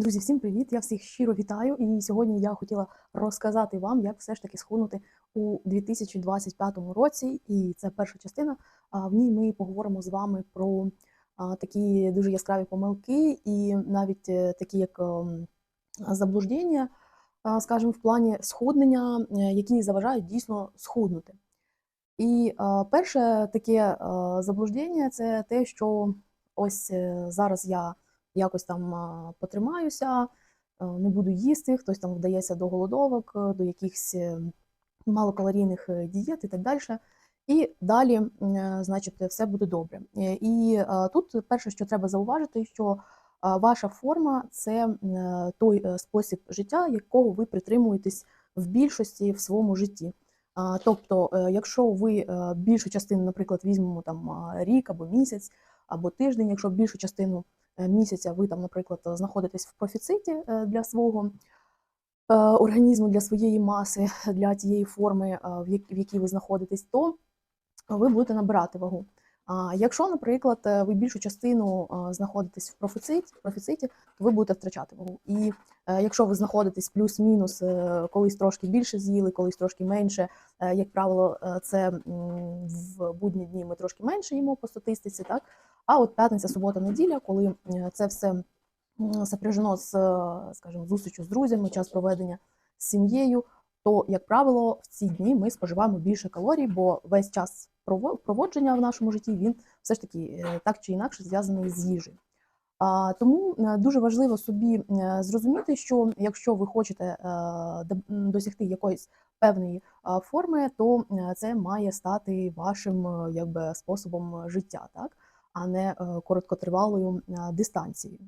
Друзі, всім привіт! Я всіх щиро вітаю. І сьогодні я хотіла розказати вам, як все ж таки схуднути у 2025 році. І це перша частина. В ній ми поговоримо з вами про такі дуже яскраві помилки, і навіть е, такі як ем, заблуждення, скажімо, в плані схуднення, е, які заважають дійсно схуднути. І перше таке е, заблуждення це те, що ось зараз я якось там потримаюся, не буду їсти, хтось там вдається до голодовок, е, до якихось е, малокалорійних е, дієт і так далі. І далі, значить, все буде добре. І тут перше, що треба зауважити, що ваша форма це той спосіб життя, якого ви притримуєтесь в більшості в своєму житті. Тобто, якщо ви більшу частину, наприклад, візьмемо там рік або місяць, або тиждень, якщо більшу частину місяця ви там, наприклад, знаходитесь в профіциті е, для свого е, організму, для своєї маси, для тієї форми, е, в якій ви знаходитесь, то ви будете набирати вагу. А якщо, наприклад, е, ви більшу частину е, знаходитесь в профіциті, профіциті, то ви будете втрачати вагу. І е, якщо ви знаходитесь плюс-мінус, е, колись трошки більше з'їли, колись трошки менше, е, як правило, е, це в будні дні ми трошки менше їмо по статистиці, так? А от п'ятниця, субота, неділя, коли е, це все м, сопряжено з, е, скажімо, зустрічю з друзями, час проведення з сім'єю, то, як правило, в ці дні ми споживаємо більше калорій, бо весь час проводження в нашому житті він все ж таки е, так чи інакше зв'язаний з їжею. Тому дуже важливо собі зрозуміти, що якщо ви хочете досягти якоїсь певної форми, то це має стати вашим якби, способом життя, так? А не е, короткотривалою дистанцією.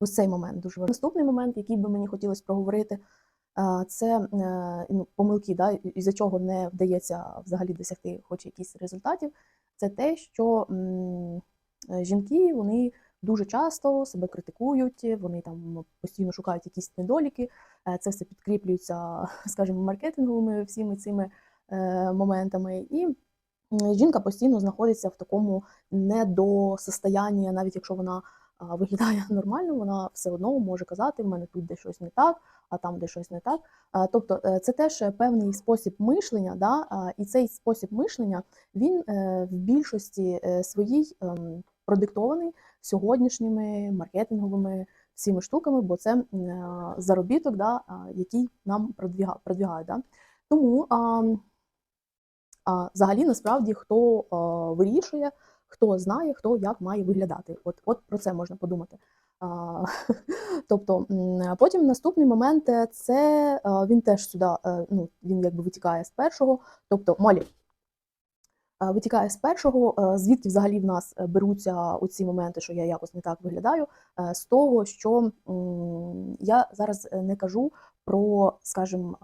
Ось цей момент дуже важливий. Наступний момент, який би мені хотілося проговорити, е, це е, ну, помилки, да, із-за чого не вдається взагалі досягти хоч якісь результатів. Це те, що жінки вони дуже часто себе критикують, вони там постійно шукають якісь недоліки. Це все підкріплюється, скажімо, маркетинговими всіми цими моментами. І жінка постійно знаходиться в такому недосостоянні, навіть якщо вона виглядає нормально, вона все одно може казати, в мене тут де щось не так, а там де щось не так. Тобто е, це теж певний спосіб мишлення, да? і цей спосіб мишлення він е, в більшості е, своїй ем, продиктований сьогоднішніми маркетинговими всіми штуками, бо це заробіток, да, який нам продвіга- продвігають. Да? Тому а, а, взагалі насправді хто а, вирішує, хто знає, хто як має виглядати. От, от про це можна подумати. А, тобто, потім наступний момент е, це він теж сюди, е, ну, він якби витікає з першого. Тобто, Молі, е, витікає з першого, е, звідки взагалі в нас е, беруться оці моменти, що я якось не так виглядаю, е, з того, що я зараз е, не кажу про, скажімо,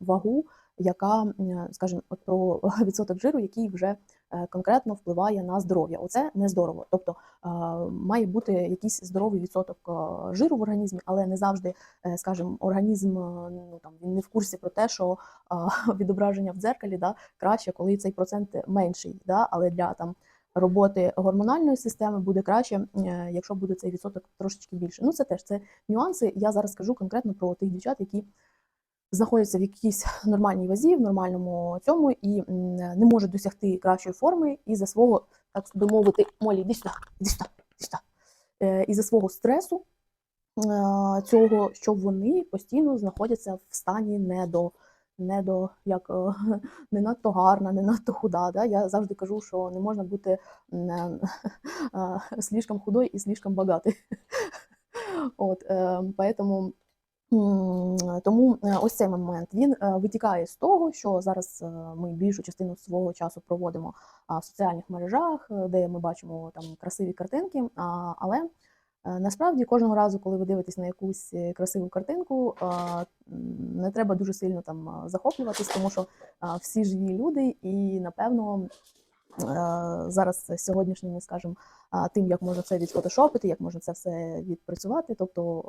вагу, яка, м, скажімо, от про відсоток жиру, який вже е, конкретно впливає на здоров'я. Оце не здорово. Тобто е, має бути якийсь здоровий відсоток е, жиру в організмі, але не завжди, е, скажімо, організм е, ну там він не в курсі про те, що е, відображення в дзеркалі да, краще, коли цей процент менший. Да, але для там. Роботи гормональної системи буде краще, е, якщо буде цей відсоток трошечки більше. Ну, це теж це нюанси. Я зараз скажу конкретно про тих дівчат, які знаходяться в якійсь нормальній вазі, в нормальному цьому і не можуть досягти кращої форми із за свого, так би мовити, молі, іди сюди, іди сюди, іди сюди. Е, із-за свого стресу е, цього, що вони постійно знаходяться в стані недо, недо як е, не надто гарна, не надто худа. Да? Я завжди кажу, що не можна бути м, е, е, слишком худой і слишком багатий. От, е, поэтому Тому е, ось цей момент він е, витікає з того, що зараз е, ми більшу частину свого часу проводимо в соціальних мережах, е, де ми бачимо там красиві картинки. Але е, насправді кожного разу, коли ви дивитесь на якусь е, красиву картинку, не треба дуже сильно там захоплюватись, тому що всі живі люди, і напевно е, зараз сьогоднішніми, скажімо, тим, як можна це відфотошопити, як можна це все відпрацювати. Тобто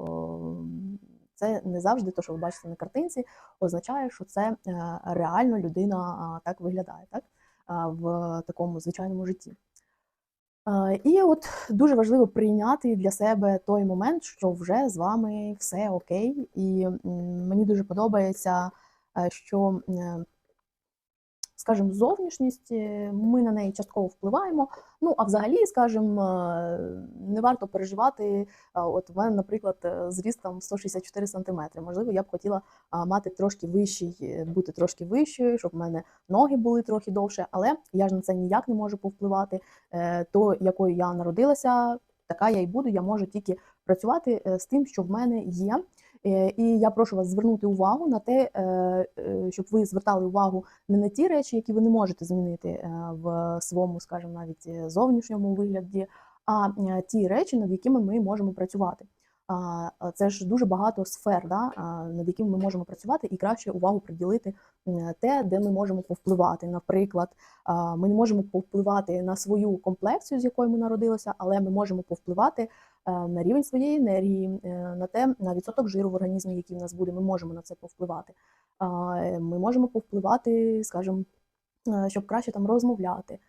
це не завжди те, що ви бачите на картинці, означає, що це е, реально людина так виглядає, так? в такому звичайному житті. І от дуже важливо прийняти для себе той момент, що вже з вами все окей. І мені дуже подобається, е, що, е, скажімо, зовнішність, е, ми на неї частково впливаємо. Ну, а взагалі, скажімо, е, не варто переживати. От в мене, наприклад, е, зріст там 164 сантиметри. Можливо, я б хотіла мати трошки вищий, е, бути трошки вищою, щоб в мене ноги були трохи довше, але я ж на це ніяк не можу повпливати. Е, То, якою я народилася, така я і буду. Я можу тільки працювати е, з тим, що в мене є. Е, І я прошу вас звернути увагу на те, е, е, щоб ви звертали увагу не на ті речі, які ви не можете змінити в своєму, скажімо, навіть зовнішньому вигляді, а ті речі, над якими ми можемо працювати. Це ж дуже багато сфер, да, над якими ми можемо працювати, і краще увагу приділити те, де ми можемо повпливати. Наприклад, ми не можемо повпливати на свою комплекцію, з якою ми народилися, але ми можемо повпливати на рівень своєї енергії, е, на те, на відсоток жиру в організмі, який в нас буде. Ми можемо на це повпливати. Е, Ми можемо повпливати, скажімо, е, щоб краще там розмовляти,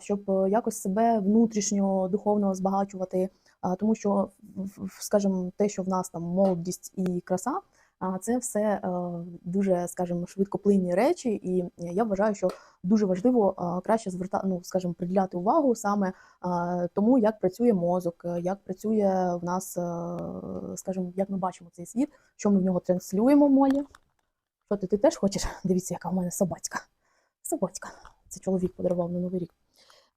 щоб е, якось себе внутрішньо духовно збагачувати. Тому що, скажімо, те, що в нас там молодість і краса, це все е, дуже, скажімо, швидкоплинні речі, і я вважаю, що дуже важливо е, краще звертати, ну, скажімо, приділяти увагу саме е, тому, як працює мозок, е, як працює в нас, е, скажімо, як ми бачимо цей світ, що ми в нього транслюємо моє. Що ти, ти теж хочеш? Дивіться, яка в мене собацька. Собацька. Це чоловік подарував на Новий рік.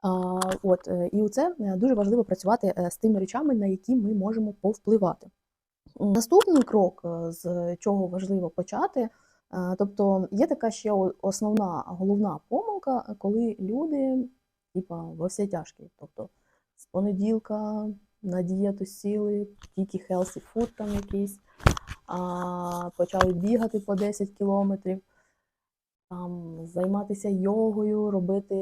А, от, е, і це дуже важливо працювати е, з тими речами, на які ми можемо повпливати. Наступний крок, е, з чого важливо почати, е, тобто є така ще основна головна помилка, коли люди, типа, во все тяжкі, тобто з понеділка на дієту сіли, тільки healthy food там якийсь, а, почали бігати по 10 кілометрів, там, займатися йогою, робити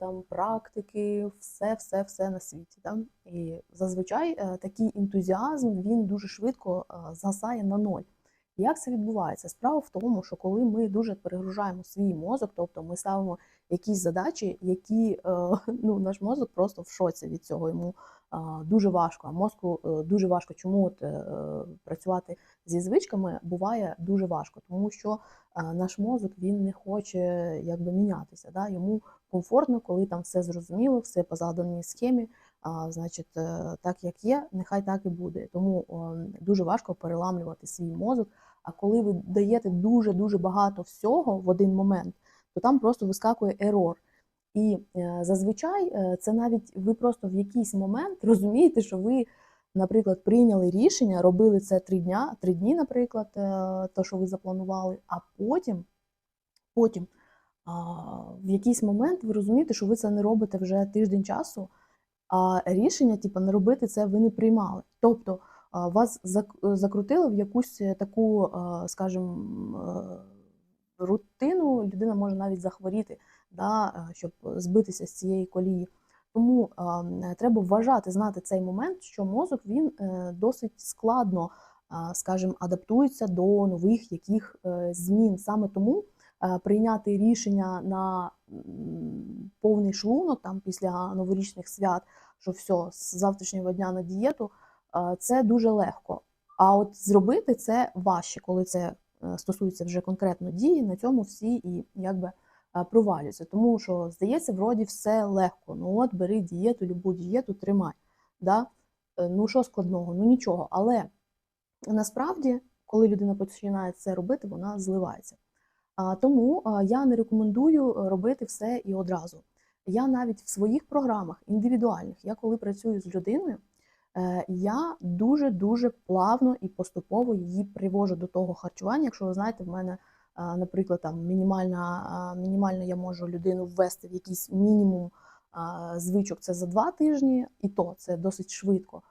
там практики, все, все, все на світі. Да? І зазвичай е, такий ентузіазм він дуже швидко е, згасає на ноль. Як це відбувається? Справа в тому, що коли ми дуже перегружаємо свій мозок, тобто ми ставимо якісь задачі, які е, ну, наш мозок просто в шоці від цього. Йому дуже важко. А мозку е, дуже важко. Чому от, е, працювати зі звичками буває дуже важко, тому що е, наш мозок він не хоче якби мінятися. Да? Йому комфортно, коли там все зрозуміло, все по заданій схемі. А, значить, е, так як є, нехай так і буде. Тому дуже важко переламлювати свій мозок. А коли ви даєте дуже дуже багато всього в один момент, то там просто вискакує ерор. І е, зазвичай е, це навіть ви просто в якийсь момент розумієте, що ви, наприклад, прийняли рішення, робили це три дня, три дні, наприклад, е, то, що ви запланували, а потім, потім в якийсь момент ви розумієте, що ви це не робите вже тиждень часу, а рішення, типу, не робити це ви не приймали. Тобто вас зак- закрутили в якусь таку, скажімо, рутину, людина може навіть захворіти, да, е, щоб збитися з цієї колії. Тому е, треба вважати, знати цей момент, що мозок він е, досить складно, е, скажімо, адаптується до нових яких е, змін. Саме тому е, прийняти рішення на м, повний шлунок там після новорічних свят, що все, з завтрашнього дня на дієту, е, це дуже легко. А от зробити це важче, коли це е, стосується вже конкретно дії, на цьому всі і якби е, провалюються. Тому що здається, вроді все легко. Ну от бери дієту, любу дієту, тримай. Да? Е, Ну що складного? Ну нічого. Але насправді, коли людина починає це робити, вона зливається. А, Тому а, я не рекомендую е, робити все і одразу. Я навіть в своїх програмах індивідуальних, я коли працюю з людиною, е, я дуже-дуже плавно і поступово її привожу до того харчування. Якщо ви знаєте, в мене, наприклад, там мінімальна, мінімально я можу людину ввести в якийсь мінімум звичок це за два тижні, і то це досить швидко.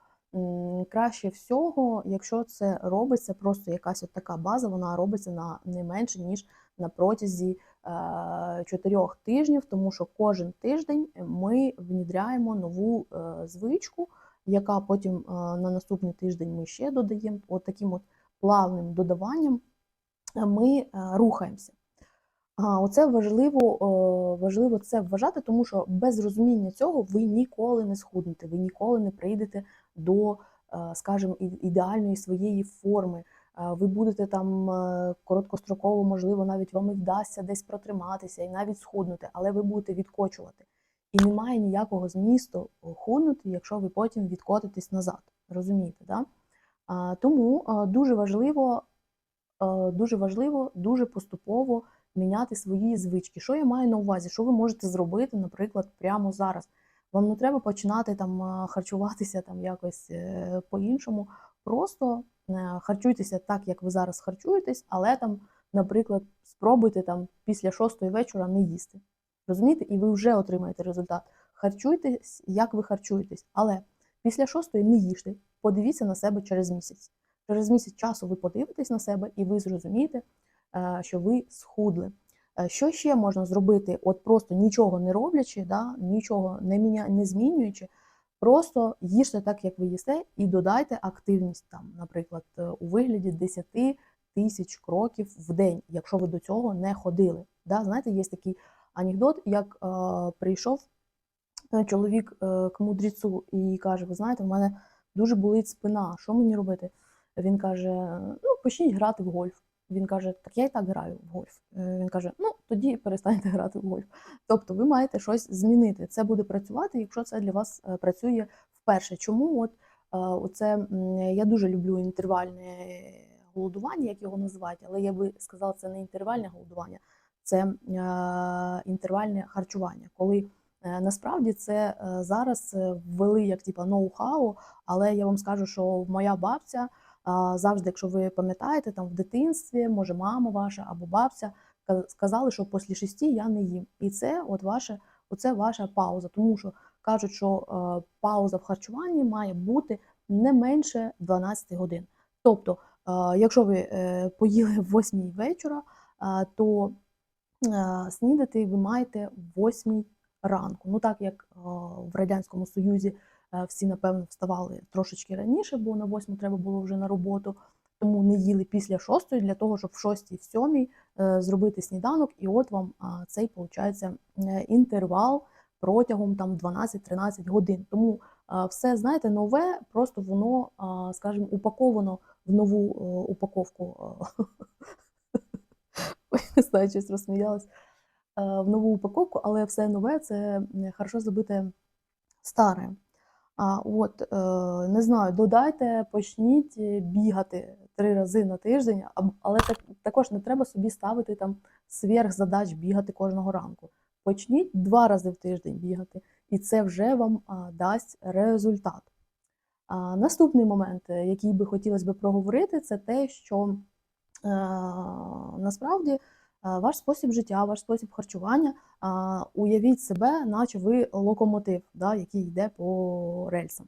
Краще всього, якщо це робиться, просто якась от така база, вона робиться на не менше, ніж на протязі чотирьох тижнів, тому що кожен тиждень ми внідряємо нову е, звичку, яка потім е, на наступний тиждень ми ще додаємо. От таким от плавним додаванням ми е, рухаємося. Оце важливо, важливо це вважати, тому що без розуміння цього ви ніколи не схуднете, ви ніколи не прийдете до, е, скажімо, ідеальної своєї форми. Е, Ви будете там короткостроково, можливо, навіть вам і вдасться десь протриматися і навіть схуднути, але ви будете відкочувати. І немає ніякого змісту худнути, якщо ви потім відкотитесь назад. Розумієте, да? Тому дуже важливо, дуже важливо, дуже поступово міняти свої звички. Що я маю на увазі? Що ви можете зробити, наприклад, прямо зараз? Вам не треба починати там е, харчуватися там якось е, по-іншому. Просто е, харчуйтеся так, як ви зараз харчуєтесь, але там, наприклад, спробуйте там після шостої вечора не їсти. Розумієте? І ви вже отримаєте результат. Харчуйтесь, як ви харчуєтесь, але після шостої не їжте. Подивіться на себе через місяць. Через місяць часу ви подивитесь на себе і ви зрозумієте, е, що ви схудли. Е, Що ще можна зробити, от просто нічого не роблячи, да, нічого не, міня, не змінюючи, просто їжте так, як ви їсте, і додайте активність там, наприклад, е, у вигляді 10 тисяч кроків в день, якщо ви до цього не ходили. Да, знаєте, є такий анекдот, як е, прийшов чоловік е, к мудрецю і каже: Ви знаєте, в мене дуже болить спина, що мені робити? Він каже: Ну, почніть грати в гольф. Він каже, так я і так граю в гольф. Е, Він каже, ну тоді перестаньте грати в гольф. Тобто ви маєте щось змінити. Це буде працювати, якщо це для вас е, працює вперше. Чому от е, оце я дуже люблю інтервальне голодування, як його називають, але я би сказала, це не інтервальне голодування, це інтервальне харчування. Коли насправді це зараз ввели як типа ноу-хау, але я вам скажу, що моя бабця. Завжди, якщо ви пам'ятаєте, там в дитинстві, може, мама ваша або бабця сказали, що після шести я не їм. І це от ваше, оце ваша пауза. Тому що кажуть, що е, пауза в харчуванні має бути не менше 12 годин. Тобто, е, якщо ви е, поїли в 8 вечора, то снідати ви маєте в 8 ранку. Ну так як в Радянському Союзі всі, напевно, вставали трошечки раніше, бо на 8 треба було вже на роботу, тому не їли після 6 для того, щоб в 6 в 7 е, зробити сніданок, і от вам цей, виходить, інтервал протягом там 12-13 годин. Тому все, знаєте, нове, просто воно, скажімо, упаковано в нову е, упаковку. е, не знаю, щось розсміялась. Е, В нову упаковку, але все нове це хорошо забите старе. От е, не знаю, додайте, почніть е, бігати три рази на тиждень, але так, також не треба собі ставити там сверхзадач бігати кожного ранку. Почніть два рази в тиждень бігати, і це вже вам дасть результат. Наступний момент, е, який би хотілося би проговорити, це те, що насправді ваш спосіб життя, ваш спосіб харчування, уявіть себе, наче ви локомотив, да, який йде по рельсам.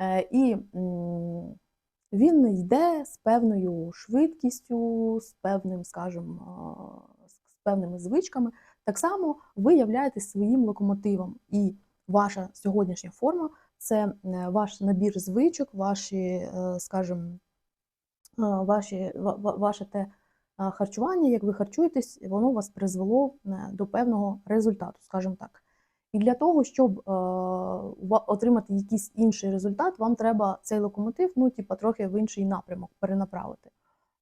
Е, І він йде з певною швидкістю, з певним, скажімо, з певними звичками. Так само ви являєтесь своїм локомотивом, і ваша сьогоднішня форма це е, ваш набір звичок, ваші, е, скажімо, е, ваші, ва- ва- ваше те харчування, як ви харчуєтесь, воно вас призвело е, до певного результату, скажімо так. І для того, щоб е, отримати якийсь інший результат, вам треба цей локомотив, ну, типа, трохи в інший напрямок перенаправити.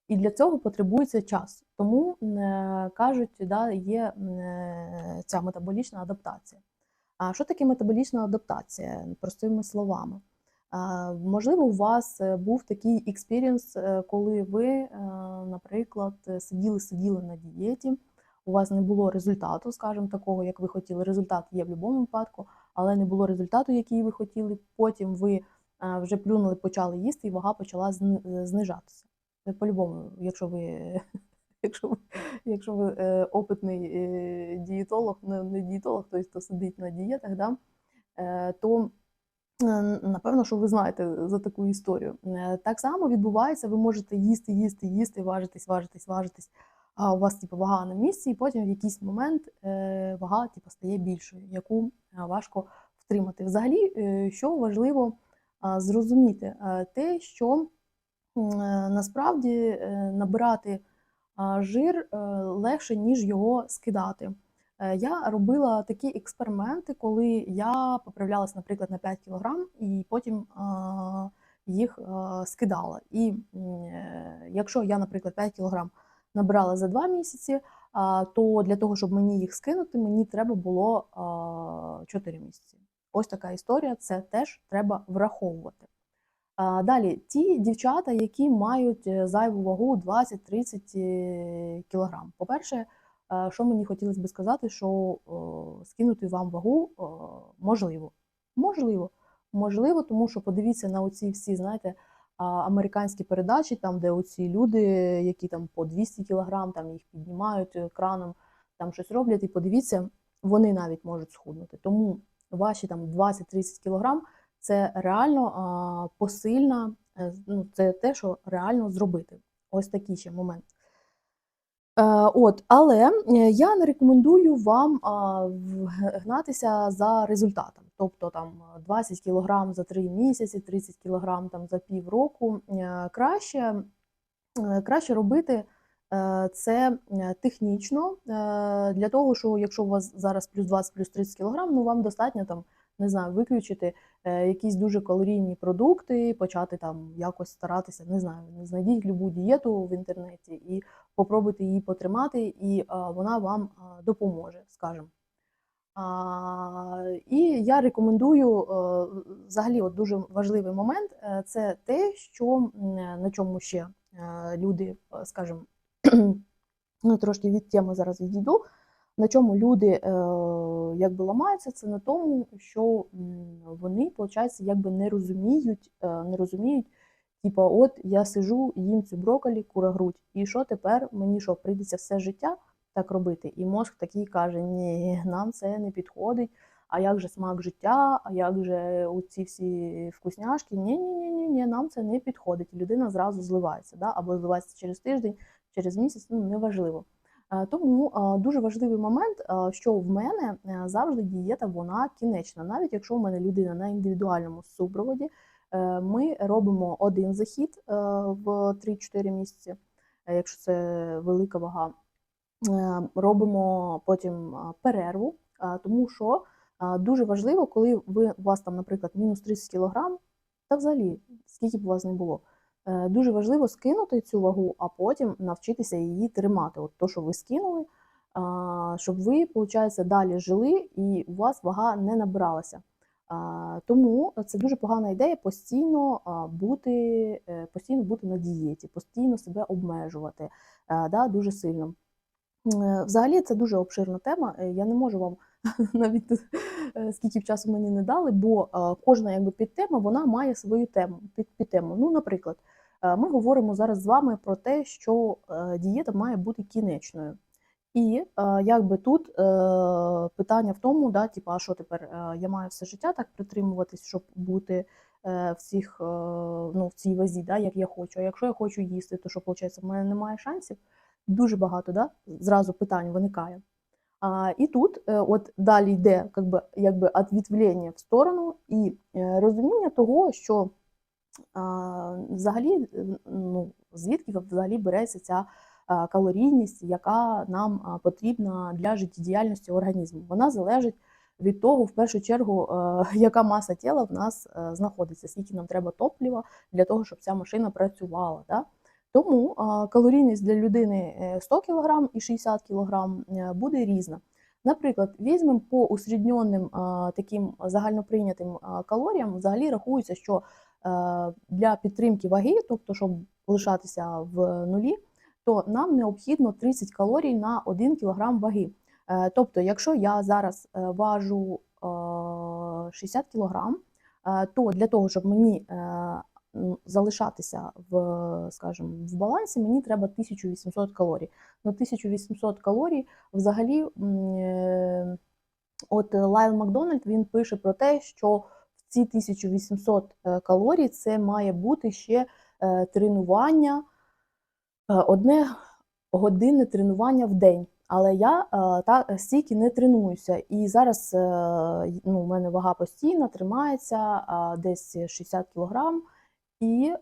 І для цього потребується час. Тому е, кажуть, да, є ця метаболічна адаптація. А що таке метаболічна адаптація? Простими словами. Можливо, у вас е, був такий експірієнс, е, коли ви, е, наприклад, сиділи-сиділи на дієті, у вас не було результату, скажімо, такого, як ви хотіли. Результат є в будь-якому випадку, але не було результату, який ви хотіли. Потім ви вже плюнули, почали їсти, і вага почала знижатися. По-любому, якщо ви, якщо ви, якщо ви опитний дієтолог, не, дієтолог, тобто хто сидить на дієтах, да, то напевно, що ви знаєте за таку історію. Е, Так само відбувається, ви можете їсти, їсти, їсти, важитись, важитись, важитись, а у вас типу, вага на місці, і потім в якийсь момент е, вага типу, стає більшою, яку е, важко втримати. Взагалі, е, що важливо зрозуміти, Е, те, що е, насправді е, набирати жир е, легше, ніж його скидати. Е, Я робила такі експерименти, коли я поправлялась, наприклад, на 5 кг і потім їх скидала. І е, якщо я, наприклад, 5 кг набрала за 2 місяці, то для того, щоб мені їх скинути, мені треба було а, 4 місяці. Ось така історія, це теж треба враховувати. Далі, ті дівчата, які мають е, зайву вагу 20-30 кг. По-перше, що мені хотілося би сказати, що о, скинути вам вагу о, можливо. Можливо. Можливо, тому що подивіться на оці всі, знаєте, американські передачі, там, де оці люди, які там по 200 кг, там їх піднімають е, краном, там щось роблять, і подивіться, вони навіть можуть схуднути. Тому ваші там 20-30 кг це реально посильна, е, ну, це те, що реально зробити. Ось такий ще момент. Е, От, але е, я не рекомендую вам гнатися за результатом. Тобто там 20 кг за 3 місяці, 30 кг там за півроку. Е, Краще, е, краще робити е, це е, технічно, е, для того, що якщо у вас зараз плюс 20, плюс 30 кг, ну вам достатньо там, не знаю, виключити е, якісь дуже калорійні продукти, почати там якось старатися, не знаю, знайдіть любу дієту в інтернеті і попробуйте її потримати, і вона вам допоможе, скажімо. І я рекомендую е, взагалі от дуже важливий момент е, це те, що на чому ще е, люди, е, скажімо, ну, трошки від теми зараз відійду. На чому люди е, якби ламаються, це на тому, що вони, виходить, якби не розуміють, е, не розуміють, типа, от я сижу, їм цю броколі, кура грудь, і що тепер мені що, прийдеться все життя так робити? І мозк такий каже: ні, нам це не підходить. А як же смак життя, а як же оці всі вкусняшки? Ні, ні, ні, ні, ні, нам це не підходить. Людина зразу зливається, да? або зливається через тиждень, через місяць, ну неважливо. Е, Тому дуже важливий момент, що в мене е, завжди дієта вона кінечна. Навіть якщо в мене людина на індивідуальному супроводі, ми робимо один захід е, в 3-4 місяці, е, якщо це велика вага. Е, Робимо потім перерву, тому що дуже важливо, коли ви у вас там, наприклад, мінус 30 кг, та взагалі, скільки б у вас не було, е, дуже важливо скинути цю вагу, а потім навчитися її тримати. От то, що ви скинули, щоб ви, виходить, далі жили і у вас вага не набиралася. Тому це дуже погана ідея постійно бути, е, постійно бути на дієті, постійно себе обмежувати е, да, дуже сильно. Е, Взагалі це дуже обширна тема. Е, Я не можу вам навіть е, скільки часу мені не дали, бо е, кожна якби підтема вона має свою тему. Під, підтему. Ну, наприклад, е, ми говоримо зараз з вами про те, що е, дієта має бути кінечною. І е, якби тут е, питання в тому, да, типу, а що тепер е, я маю все життя так притримуватись, щоб бути в, е, ну, в цій вазі, да, як я хочу. А якщо я хочу їсти, то що виходить, в мене немає шансів дуже багато да, зразу питань виникає. А, і тут от далі йде якби, якби відвлення в сторону і розуміння того, що а, взагалі, ну, звідки взагалі береться ця калорійність, яка нам потрібна для життєдіяльності організму. Вона залежить від того, в першу чергу, е, яка маса тіла в нас е, знаходиться, скільки нам треба топлива для того, щоб ця машина працювала. Да? Тому калорійність для людини е, 100 кг і 60 кг е, буде різна. Наприклад, візьмемо по усередньонним а, таким загальноприйнятим калоріям, взагалі рахується, що е, для підтримки ваги, тобто щоб лишатися в нулі, то нам необхідно 30 калорій на 1 кг ваги. Е, Тобто, якщо я зараз е, важу е, 60 кг, е, то для того, щоб мені залишатися в, скажімо, в балансі, мені треба 1800 калорій. Ну, 1800 калорій взагалі, от Лайл Макдональд він пише про те, що в ці 1800 е, калорій це має бути ще тренування, одне годинне тренування в день. Але я е, та стільки не тренуюся. І зараз е, ну, у мене вага постійна, тримається десь 60 кг. І е,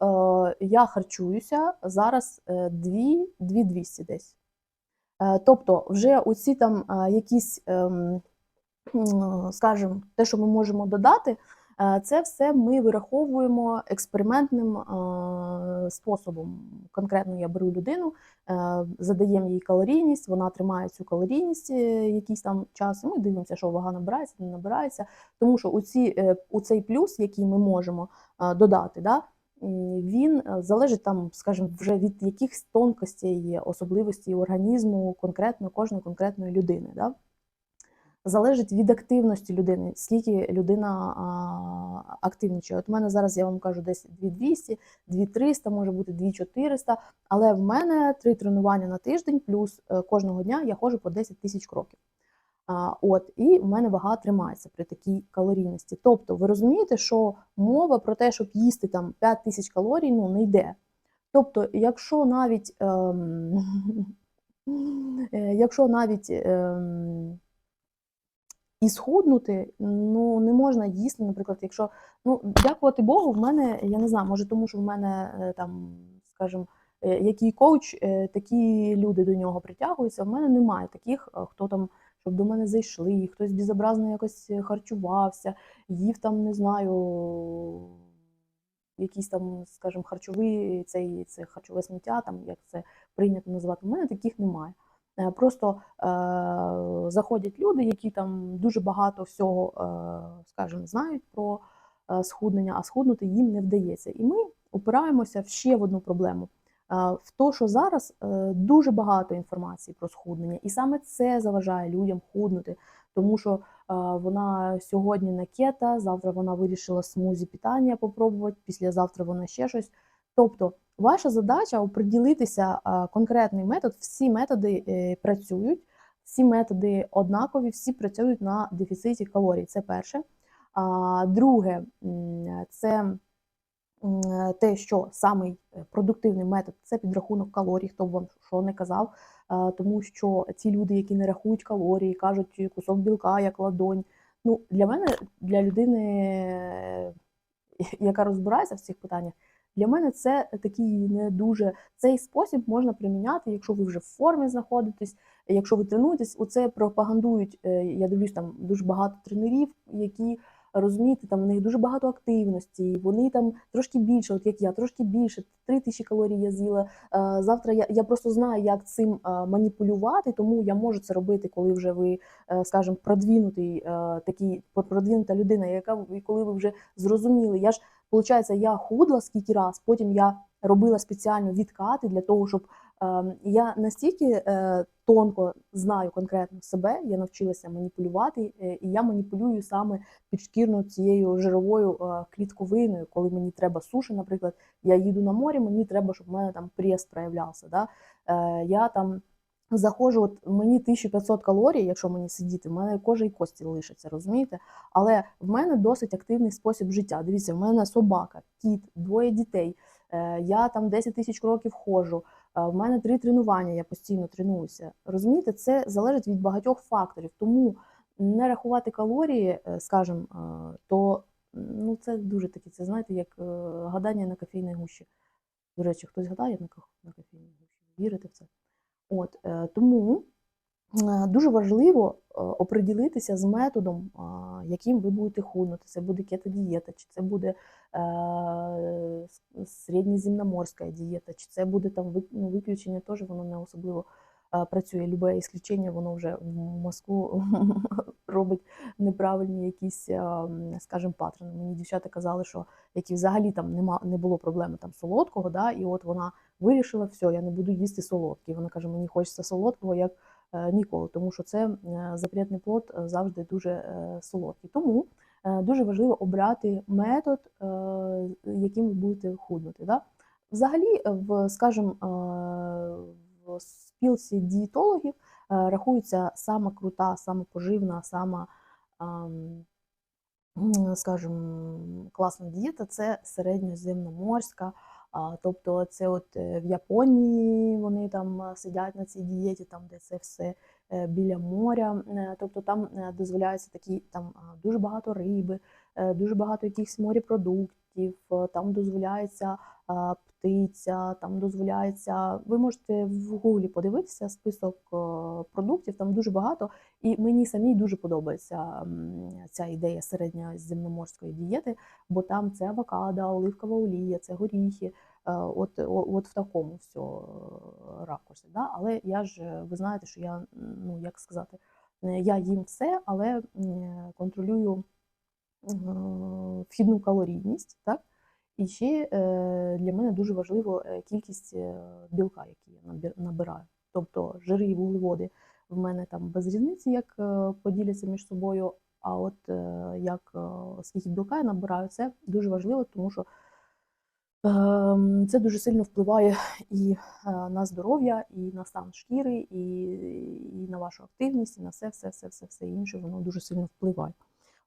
я харчуюся зараз е, 2 2200 десь. Е, Тобто, вже оці там е, якісь, ем, скажімо, те, що ми можемо додати, е, це все ми вираховуємо експериментним е, способом. Конкретно я беру людину, е, задаємо їй калорійність, вона тримає цю калорійність е, якийсь там час, і ми дивимося, що вага набирається, не набирається. Тому що у, ці, е, у цей плюс, який ми можемо е, додати, да, він е, залежить там, скажімо, вже від якихось тонкостей, особливостей організму конкретно кожної конкретної людини. Да? Залежить від активності людини, скільки людина а, активничає. От у мене зараз я вам кажу десь 2200, 2300, може бути 2400, але в мене три тренування на тиждень, плюс е, кожного дня я ходжу по 10 тисяч кроків. А, от, і в мене вага тримається при такій калорійності. Тобто, ви розумієте, що мова про те, щоб їсти там 5 тисяч калорій, ну не йде. Тобто, якщо навіть, ем, е, якщо навіть ем, і схуднути, ну не можна їсти, наприклад, якщо ну дякувати Богу, в мене я не знаю, може тому, що в мене е, там, скажімо, е, який коуч, е, такі люди до нього притягуються. В мене немає таких, хто там, щоб до мене зайшли, хтось безобразно якось харчувався, їв там, не знаю, якийсь там, скажімо, харчовий цей це харчове сміття, там як це прийнято називати. У мене таких немає. Е, Просто е, заходять люди, які там дуже багато всього, е, скажімо, знають про схуднення, а схуднути їм не вдається. І ми опираємося в ще в одну проблему. В те, що зараз дуже багато інформації про схуднення, і саме це заважає людям худнути, тому що вона сьогодні на кета, завтра вона вирішила смузі питання попробувати, післязавтра вона ще щось. Тобто, ваша задача оприділитися конкретний метод. Всі методи е, працюють, всі методи однакові, всі працюють на дефіциті калорій. Це перше. А друге, це те, що самий е, продуктивний метод це підрахунок калорій, хто б вам що не казав. Тому що ці люди, які не рахують калорії, кажуть кусок білка як ладонь. Ну, для мене, для людини, е, яка розбирається в цих питаннях. Для мене це такий не дуже цей спосіб можна приміняти, якщо ви вже в формі знаходитесь, якщо ви тренуєтесь, оце пропагандують. е, Я дивлюсь там дуже багато тренерів, які розумієте, там у них дуже багато активності, вони там трошки більше, от як я, трошки більше, 3 тисячі калорій я з'їла. е, Завтра я, я просто знаю, як цим е, маніпулювати, тому я можу це робити, коли вже ви, е, скажімо, продвинутий е, такий продвинута людина, яка коли ви вже зрозуміли, я ж Получається, я худла скільки раз, потім я робила спеціально відкати для того, щоб я настільки е, тонко знаю конкретно себе, я навчилася маніпулювати, е, і я маніпулюю саме підшкірно цією жировою е, клітковиною. Коли мені треба суші, наприклад, я їду на море, мені треба, щоб в мене там прес проявлявся. Да? Я там Заходжу, от мені 1500 калорій, якщо мені сидіти, в мене кожа і кості лишаться, розумієте? Але в мене досить активний спосіб життя. Дивіться, в мене собака, кіт, двоє дітей. Я там 10 тисяч кроків ходжу. Е, В мене три тренування, я постійно тренуюся. Розумієте, це залежить від багатьох факторів. Тому не рахувати калорії, е, скажімо, е, то ну, це дуже таке, це знаєте, як гадання на кофейній гущі. До речі, хтось гадає на ко- на кофейній гущі? Вірите в це? От, тому дуже важливо е, оприділитися з методом, яким ви будете худнути. Це буде кетодієта, чи це буде е, середньоземноморська дієта, чи це буде там ну, виключення, теж воно не особливо е, працює. Любе ісключення, воно вже в мозку робить неправильні якісь, е, скажімо, паттерни. Мені дівчата казали, що які взагалі там нема, не було проблеми там солодкого, да, і от вона вирішила, все, я не буду їсти солодкий. Вона каже, мені хочеться солодкого як е, ніколи, тому що це е, запретний плод е, завжди дуже е, солодкий. Тому е, дуже важливо обрати метод, е, яким ви будете худнути. Да? Взагалі, е, в, скажімо, е, в спілці дієтологів е, рахується сама крута, сама поживна, сама, скажімо, класна дієта це середньоземноморська. Тобто це от е, в Японії вони там е, сидять на цій дієті, там де це все е, біля моря. Тобто там дозволяється такі там дуже багато риби, дуже багато якихось морепродуктів, там дозволяється птиця, там дозволяється. Ви можете в гуглі подивитися список е, продуктів, там дуже багато. І мені самій дуже подобається ця ідея середньоземноморської дієти, бо там це авокадо, оливкова олія, це горіхи. е, От, от в такому все ракурсі. Да? Але я ж, е, ви знаєте, що я, ну як сказати, я їм все, але контролюю вхідну калорійність, так? І ще е, для мене дуже важливо е, кількість е, білка, який я набираю. Тобто жири і вуглеводи в мене там без різниці, як поділяться між собою. А от як скільки білка я набираю, це дуже важливо, тому що ем, це дуже сильно впливає і на здоров'я, і на стан шкіри, і, і на вашу активність, і на все, все, все, все, все інше. Воно дуже сильно впливає.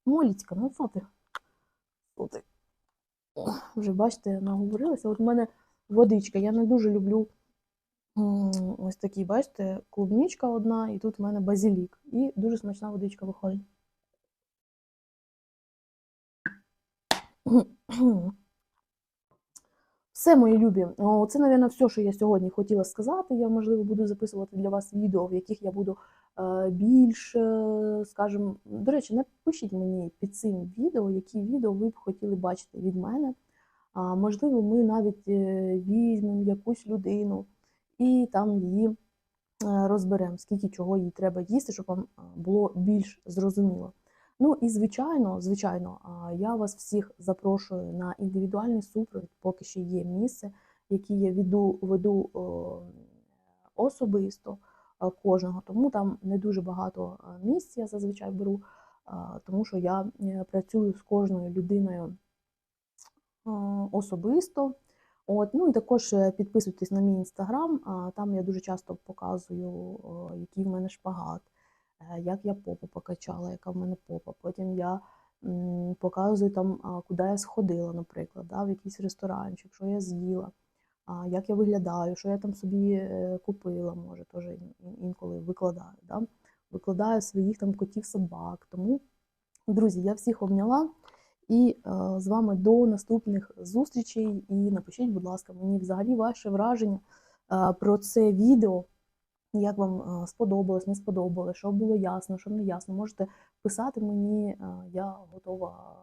Моліцька, ну ти? Вже бачите, наговорилася. От в мене водичка. Я не дуже люблю ось такі, бачите, клубничка одна, і тут в мене базилік. І дуже смачна водичка виходить. Все, мої любі. Це, мабуть, все, що я сьогодні хотіла сказати. Я, можливо, буду записувати для вас відео, в яких я буду більш, е, скажімо, до речі, напишіть мені під цим відео, які відео ви б хотіли бачити від мене. Можливо, ми навіть е, візьмемо якусь людину і там її е, розберемо, скільки чого їй треба їсти, щоб вам було більш зрозуміло. Ну і звичайно, звичайно, я вас всіх запрошую на індивідуальний супровід, поки ще є місце, який я веду, веду особисто кожного. Тому там не дуже багато е, місць я зазвичай беру, тому що я е, працюю з кожною людиною е, особисто. От, ну і також е, підписуйтесь на мій інстаграм, там я дуже часто показую, який в мене шпагат, е, як я попу покачала, яка в мене попа. Потім я показую там, куди я сходила, наприклад, да, в якийсь ресторанчик, що я з'їла, як я виглядаю, що я там собі е, купила, може, теж ін- ін- інколи викладаю. Да? Викладаю своїх там котів, собак. Тому, друзі, я всіх обняла. І е, з вами до наступних зустрічей. І напишіть, будь ласка, мені взагалі ваше враження е, про це відео. Як вам сподобалось, не сподобалось, що було ясно, що не ясно. Можете писати мені, я готова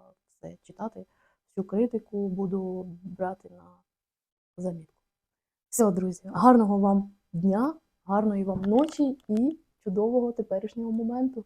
все читати, всю критику буду брати на замітку. Все, друзі, гарного вам дня, гарної вам ночі і чудового теперішнього моменту.